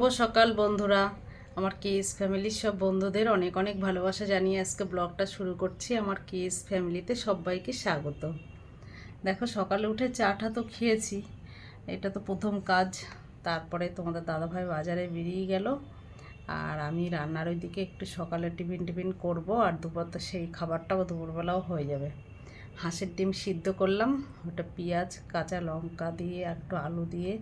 শুভ সকাল বন্ধুরা। আমার কেস ফ্যামিলির সব বন্ধুদের অনেক অনেক ভালোবাসা জানিয়ে আজকে ব্লগটা শুরু করছি। আমার কেস ফ্যামিলিতে সবাইকে স্বাগত। দেখো, সকালে উঠে চাটা তো খেয়েছি। এটা তো প্রথম কাজ। তারপরে তোমাদের দাদাভাই বাজারে বেরিয়ে গেল। আর আমি রান্নার ওইদিকে একটু সকালে টিফিন টিফিন করব। আর দুপুর তো সেই খাবারটাও দুপুরবেলাও হয়ে যাবে। হাঁসের ডিম সিদ্ধ করলাম। ওটা পেঁয়াজ, কাঁচা লঙ্কা দিয়ে, একটু আলু দিয়ে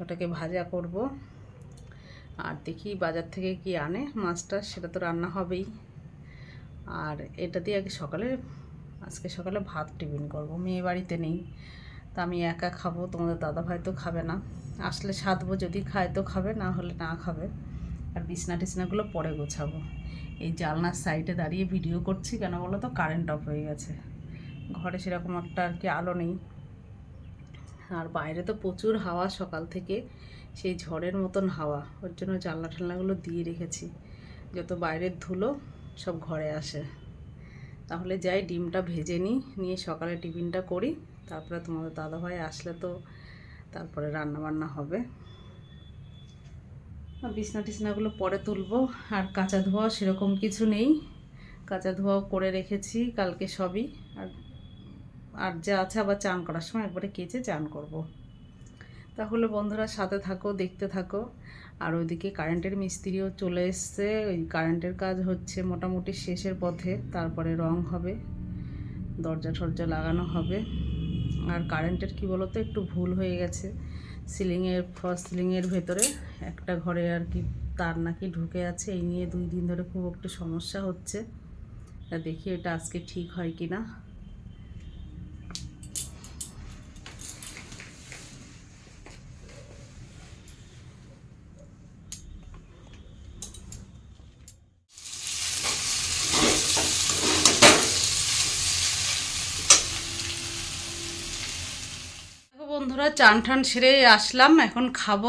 ওটাকে ভাজা করব। আর দেখি বাজার থেকে কি আনে, মাছটা সেটা তো রান্না হবেই। আর এটা দিয়ে আগে সকালে, আজকে সকালে ভাত টিফিন করব, মেয়ে বাড়িতে নেই। তা আমি একা খাব, তোমাদের দাদা ভাই তো খাবে না। আসলে সাধবো যদি খায় তো খাবে, না হলে না খাবে। আর বিছনা টিছনাগুলো পরে গোছাবো। এই জালনার সাইডে দাঁড়িয়ে ভিডিও করছি, কেন বলো তো? কারেন্ট অফ হয়ে গেছে। ঘরে সেরকম একটা আর কি আলো নেই। আর বাইরে তো প্রচুর হাওয়া সকাল থেকে, সেই ঝড়ের মতন হাওয়া। ওর জন্য জানলা টালনাগুলো দিয়ে রেখেছি। যত বাইরের ধুলো, সব ঘরে আসে। তাহলে যাই, ডিমটা ভেজে নিই, নিয়ে সকালে টিফিনটা করি। তারপরে তোমাদের দাদাভাই আসলে তো তারপরে রান্না বান্না হবে। বিছনা টিছনাগুলো পরে তুলবো। আর কাঁচা ধোয়া সেরকম কিছু নেই। কাঁচা ধোয়াও করে রেখেছি কালকে সবই। আর আর যা আছে আবার চান করার সময় একবারে কেচে চান করব। তাহলে বন্ধুরা সাথে থাকো, দেখতে থাকো। আর ওইদিকে কারেন্টের মিস্ত্রিও চলে এসছে। ওই কারেন্টের কাজ হচ্ছে মোটামুটি শেষের পথে, তারপরে রং হবে, দরজা টরজা লাগানো হবে। আর কারেন্টের কি বলতো, একটু ভুল হয়ে গেছে। সিলিংয়ের ফল সিলিংয়ের ভেতরে একটা ঘরে আর কি তার নাকি ঢুকে আছে। এই নিয়ে দুই দিন ধরে খুব একটু সমস্যা হচ্ছে। তা দেখি এটা আজকে ঠিক হয় কি না বন্ধুরা চান ঠান সেরে আসলাম, এখন খাব।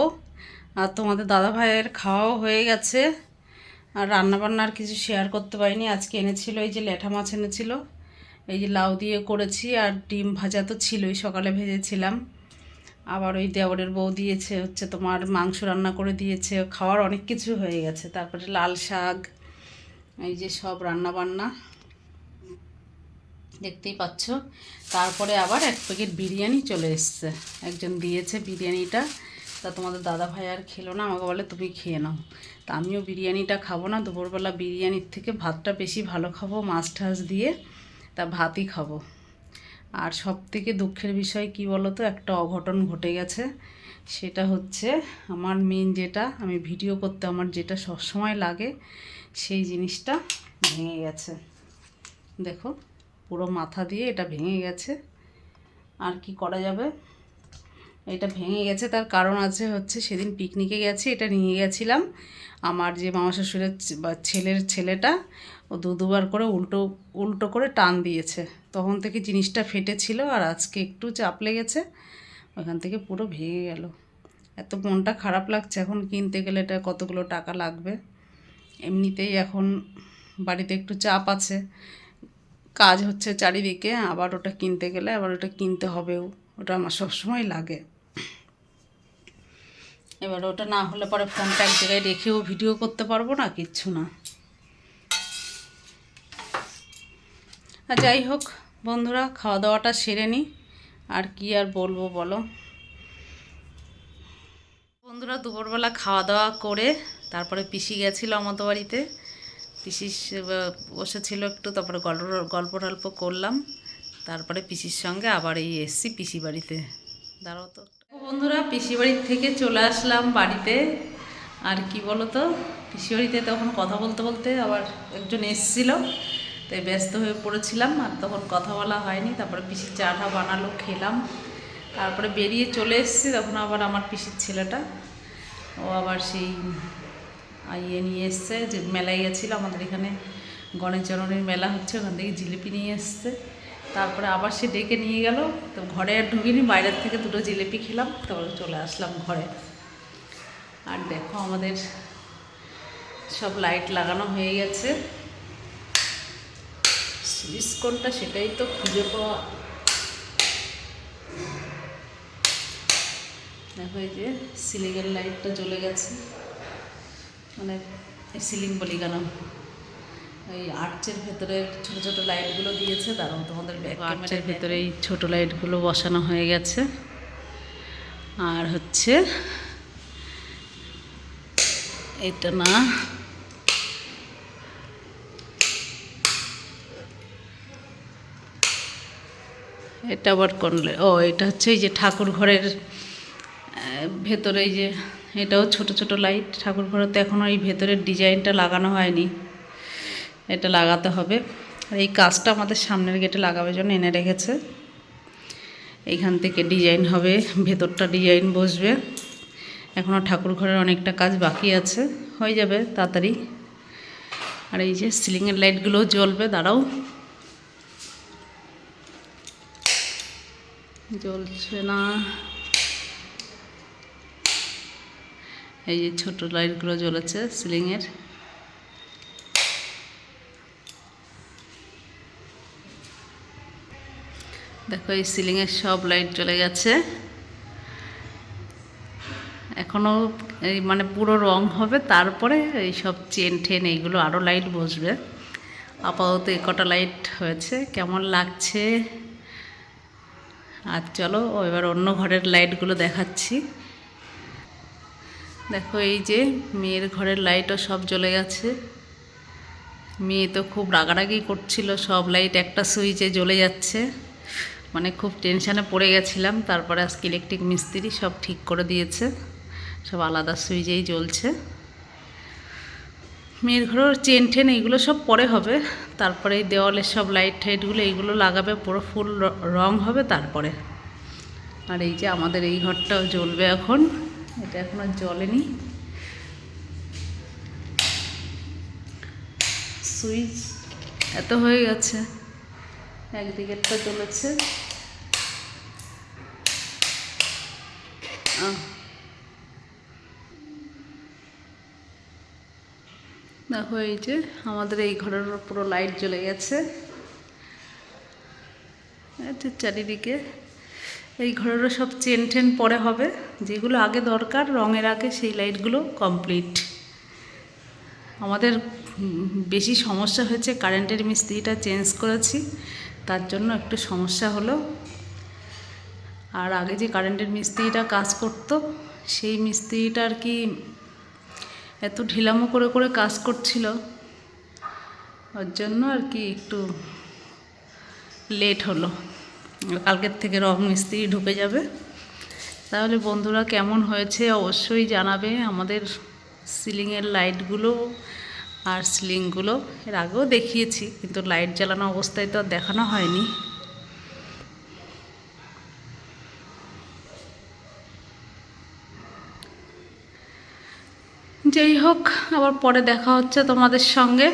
আর তোমাদের দাদা ভাইয়ের খাওয়াও হয়ে গেছে। আর রান্না বান্নার কিছু শেয়ার করতে পারিনি। আজকে এনেছিল এই যে ল্যাঠা মাছ এনেছিল, এই যে লাউ দিয়ে করেছি, আর ডিম ভাজা তো ছিলই, সকালে ভেজেছিলাম। আবার ওই দেওয়ারের বউ দিয়েছে, হচ্ছে তোমার মাংস রান্না করে দিয়েছে, খাওয়ার অনেক কিছু হয়ে গেছে। তারপরে লাল শাক, এই যে সব রান্না বান্না দেখতেই পাচ্ছ। তারপরে আবার এক প্যাকেট বিরিয়ানি চলে এসছে। একজন দিয়েছে বিরিয়ানিটা। তা তোমাদের দাদা ভাই আর খেলো না, আমাকে বলে তুমি খেয়ে নাও। তা আমিও বিরিয়ানিটা খাব না, দুপুরবেলা বিরিয়ানির থেকে ভাতটা বেশি ভালো খাব মাছ টাছ দিয়ে, তা ভাতই খাব। আর সব থেকে দুঃখের বিষয় কি বলো তো একটা অঘটন ঘটে গেছে। সেটা হচ্ছে আমার মেন যেটা, আমি ভিডিও করতে আমার যেটা সবসময় লাগে, সেই জিনিসটা ভেঙে গেছে। দেখো। পুরো মাথা দিয়ে এটা ভেঙে গেছে। আর কি করা যাবে? এটা ভেঙে গেছে, তার কারণ আছে হচ্ছে সেদিন পিকনিকে গেছি, এটা নিয়ে গেছিলাম। আমার যে মামা শ্বশুরের ছেলের ছেলেটা, ও দু দুবার করে উল্টো উল্টো করে টান দিয়েছে। তখন থেকে জিনিসটা ফেটেছিল আর আজকে একটু চাপ লেগেছে, ওখান থেকে পুরো ভেঙে গেল। এত মনটা খারাপ লাগছে, এখন কিনতে গেলে এটা কতগুলো টাকা লাগবে? এমনিতেই এখন বাড়িতে একটু চাপ আছে। কাজ হচ্ছে চারিদিকে, আবার ওটা কিনতে গেলে আবার ওটা কিনতে হবেও। ওটা আমার সবসময় লাগে। এবার ওটা না হলে পরে ফোনটা এক জায়গায় রেখেও ভিডিও করতে পারব না, কিচ্ছু না। আর যাই হোক, বন্ধুরা খাওয়া দাওয়াটা সেরে নিই আর কি আর বলব বলো? বন্ধুরা, দুপুরবেলা খাওয়া দাওয়া করে তারপরে পিসি গেছিল আমাদের বাড়িতে। পিসি বসেছিল একটু, তারপরে গল্প গল্প টল্প করলাম। তারপরে পিসির সঙ্গে আবার এই এসছি পিসি বাড়িতে। দাঁড়াও তো। বন্ধুরা, পিসি বাড়ির থেকে চলে আসলাম বাড়িতে। আর কি বলো তো পিসি বাড়িতে তখন কথা বলতে বলতে আবার একজন এসছিল। তাই ব্যস্ত হয়ে পড়েছিলাম, আর তখন কথা বলা হয়নি। তারপরে পিসির চাটা বানালো, খেলাম। তারপরে বেরিয়ে চলে এসেছি, তখন আবার আমার পিসির ছেলেটা। ও আবার সেই ইয়ে নিয়ে এসছে, যে মেলায় গেছিল, আমাদের এখানে গণেশ জননীর মেলা হচ্ছে, ওখান থেকে জিলিপি নিয়ে এসছে। তারপরে আবার সে ডেকে নিয়ে গেল, তো ঘরে আর ঢুকিনি, বাইরের থেকে দুটো জিলিপি খেলাম, তারপরে চলে আসলাম ঘরে। আর দেখো আমাদের সব লাইট লাগানো হয়ে গেছে। সুইচ কোনটা সেটাই তো খুঁজে পাওয়া। দেখো এই যে সিলিংয়ের লাইটটা জ্বলে গেছে। মানে সিলিং বলি কেন? এই আর্চের ভেতরে ছোট ছোট লাইটগুলো দিয়েছে দাঁড়াও তোমাদের আর্চের ভেতরে এই ছোট লাইটগুলো বসানো হয়ে গেছে। আর হচ্ছে এটা না এটা আবার করলে ও এটা হচ্ছে এই যে ঠাকুর ঘরের ভেতরে যে, এটাও ছোট ছোট লাইট ঠাকুর ঘরে তো এখনও এই ভেতরের ডিজাইনটা লাগানো হয়নি। এটা লাগাতে হবে। আর এই কাজটা আমাদের সামনের গেটে লাগাবার জন্য এনে রেখেছে। এইখান থেকে ডিজাইন হবে, ভেতরটা ডিজাইন বসবে। এখনও ঠাকুর ঘরের অনেকটা কাজ বাকি আছে। হয়ে যাবে তাড়াতাড়ি। আর এই যে সিলিংয়ের লাইটগুলোও জ্বলবে, দাঁড়াও। জ্বলছে না। এই যে ছোট লাইটগুলো জ্বলেছে সিলিংয়ের। দেখো, এই সিলিংয়ের সব লাইট চলে গেছে। এখনও এই মানে পুরো রং হবে, তারপরে এই সব চেন টেন এইগুলো আরও লাইট বসবে। আপাতত এই কটা লাইট হয়েছে, কেমন লাগছে? আর চলো, এবার অন্য ঘরের লাইটগুলো দেখাচ্ছি। দেখো, এই যে মেয়ের ঘরের লাইটও সব জ্বলে গেছে। মেয়ে তো খুব রাগারাগি করছিল, সব লাইট একটা সুইচে জ্বলে যাচ্ছে। মানে খুব টেনশানে পড়ে গেছিলাম, তারপরে আজকে ইলেকট্রিক মিস্ত্রি সব ঠিক করে দিয়েছে, সব আলাদা সুইচেই জ্বলছে। মেয়ের ঘরের চেন টেন এইগুলো সব পরে হবে, তারপরে এই দেওয়ালের সব লাইট টাইটগুলো এইগুলো লাগাবে, পুরো ফুল র- হবে তারপরে। আর এই যে আমাদের এই ঘরটাও জ্বলবে এখন। এটা এখনও জ্বলেনি সুইচ এত হয়ে গেছে। একদিকেরটা জ্বলেছে। আহ। দেখো এই যে আমাদের এই ঘরের পুরো লাইট জ্বলে গেছে। চারিদিকে। এই ঘরেরও সব চেন টেন পরে হবে। যেগুলো আগে দরকার, রঙের আগে সেই লাইটগুলো কমপ্লিট আমাদের বেশি সমস্যা হয়েছে, কারেন্টের মিস্ত্রিটা চেঞ্জ করেছি, তার জন্য একটু সমস্যা হলো। আর আগে যে কারেন্টের মিস্ত্রিটা কাজ করতো, সেই মিস্ত্রিটা আর কি এত ঢিলামো করে করে কাজ করছিল, ওর জন্য আর কি একটু লেট হলো। কালকের থেকে রং মিস্ত্রি ঢুকে যাবে। তাহলে বন্ধুরা কেমন হয়েছে অবশ্যই জানাবে আমাদের সিলিংয়ের লাইটগুলো আর সিলিংগুলো এর আগেও দেখিয়েছি, কিন্তু লাইট জ্বালানো অবস্থায় তো আর দেখানো হয়নি। যাই হোক, আবার পরে দেখা হচ্ছে তোমাদের সঙ্গে।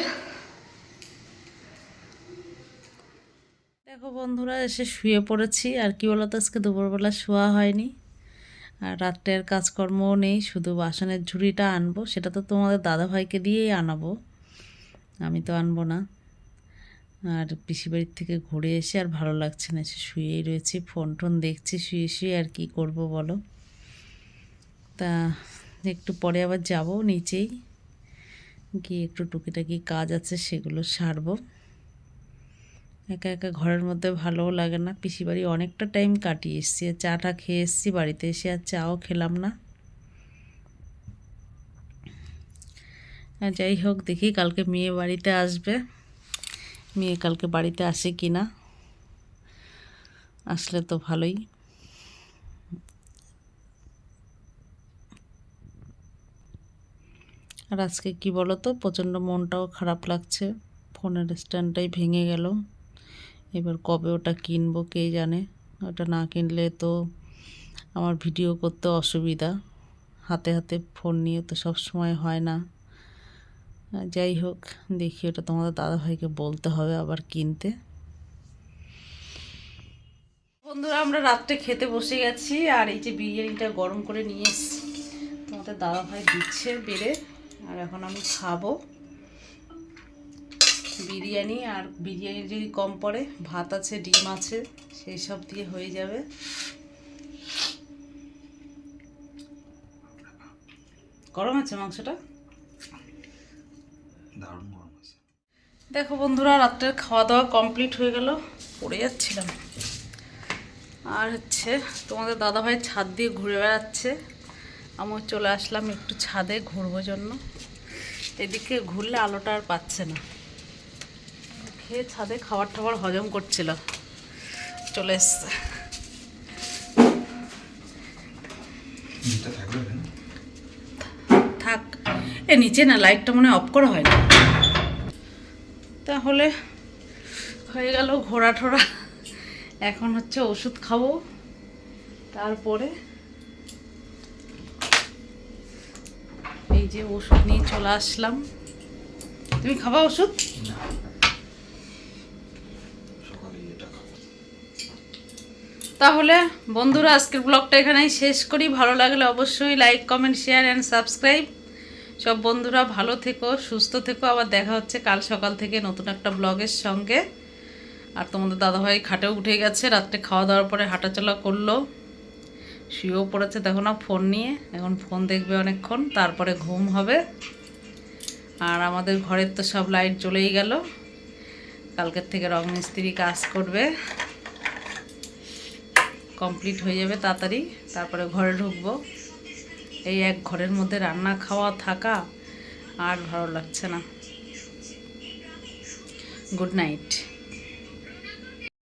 দেখো বন্ধুরা, এসে শুয়ে পড়েছি, আর কি বলতো, আজকে দুপুরবেলা শোয়া হয়নি। আর রাত্রের কাজকর্মও নেই, শুধু বাসনের ঝুড়িটা আনব। সেটা তো তোমাদের দাদাভাইকে দিয়েই আনাবো। আমি তো আনব না। আর পিসি বাড়ির থেকে ঘুরে এসে আর ভালো লাগছে না, এসে শুয়েই রয়েছি ফোন টোন দেখছি, শুয়ে শুয়ে আর কি করব বলো? তা একটু পরে আবার যাব নিচেই। গিয়ে একটু টুকিটাকি কাজ আছে, সেগুলো সারবো। একা একা ঘরের মধ্যে ভালোও লাগে না। পিসি বাড়ি অনেকটা টাইম কাটিয়ে এসছি। চাটা খেয়ে এসছি বাড়িতে এসে আর চাও খেলাম না। যাই হোক, দেখি কালকে মেয়ে বাড়িতে আসবে। মেয়ে কালকে বাড়িতে আসে কি না? আসলে তো ভালোই। আর আজকে কি বলো তো প্রচণ্ড মনটাও খারাপ লাগছে। ফোনের স্ট্যান্ডটাই ভেঙে গেল। এবার কবে ওটা কিনবো কে জানে? ওটা না কিনলে তো আমার ভিডিও করতে অসুবিধা। হাতে হাতে ফোন নিয়ে তো সব সময় হয় না। যাই হোক, দেখি ওটা তোমাদের দাদাভাইকে বলতে হবে আবার কিনতে। বন্ধুরা, আমরা রাত্রে খেতে বসে গেছি আর এই যে বিরিয়ানিটা গরম করে নিয়ে এসেছি। তোমাদের দাদাভাই দিচ্ছে বেড়ে, আর এখন আমি খাব। বিরিয়ানি আর বিরিয়ানি যদি কম পড়ে ভাত আছে ডিম আছে সেই সব দিয়ে হয়ে যাবে। গরম আছে মাংসটা? দারুণ গরম আছে। দেখো বন্ধুরা রাত্রের খাওয়া দাওয়া কমপ্লিট হয়ে গেল। পড়ে যাচ্ছিলাম। আর হচ্ছে তোমাদের দাদাভাই ছাদ দিয়ে ঘুরে বেড়াচ্ছে। আমিও চলে আসলাম একটু ছাদে ঘুরবো জন্য। এদিকে ঘুরলে আলোটা আর পাচ্ছে না। খেয়ে ছাদে খাবার টাবার হজম করছিল। চলে এসছে। থাক। এ নিচে না লাইটটা মনে অফ করা হয় না তাহলে হয়ে গেল ঘোরা ঠোরা এখন হচ্ছে ওষুধ খাব। তারপরে এই যে ওষুধ নিয়ে চলে আসলাম। তুমি খাবা ওষুধ? না সকালে এটা খাব তাহলে বন্ধুরা, আজকের ব্লগটা এখানেই শেষ করি। ভালো লাগলে অবশ্যই like comment share and subscribe সব বন্ধুরা ভালো থেকো, সুস্থ থেকো। আবার দেখা হচ্ছে কাল সকাল থেকে নতুন একটা ব্লগের সঙ্গে। আর তোমাদের দাদাভাই খাটে উঠে গেছে, রাত্রে খাওয়া দাওয়ার পরে হাঁটাচলা করল। শুয়েও পড়েছে, দেখো না, ফোন নিয়ে। এখন ফোন দেখবে অনেকক্ষণ, তারপরে ঘুম হবে। আর আমাদের ঘরের তো সব লাইট জ্বলেই গেল। কালকের থেকে রং মিস্ত্রি কাজ করবে। কমপ্লিট হয়ে যাবে তাড়াতাড়ি। তারপরে ঘরে ঢুকবো। এই এক ঘরের মধ্যে রান্না খাওয়া থাকা আর ভালো লাগছে না। Good night.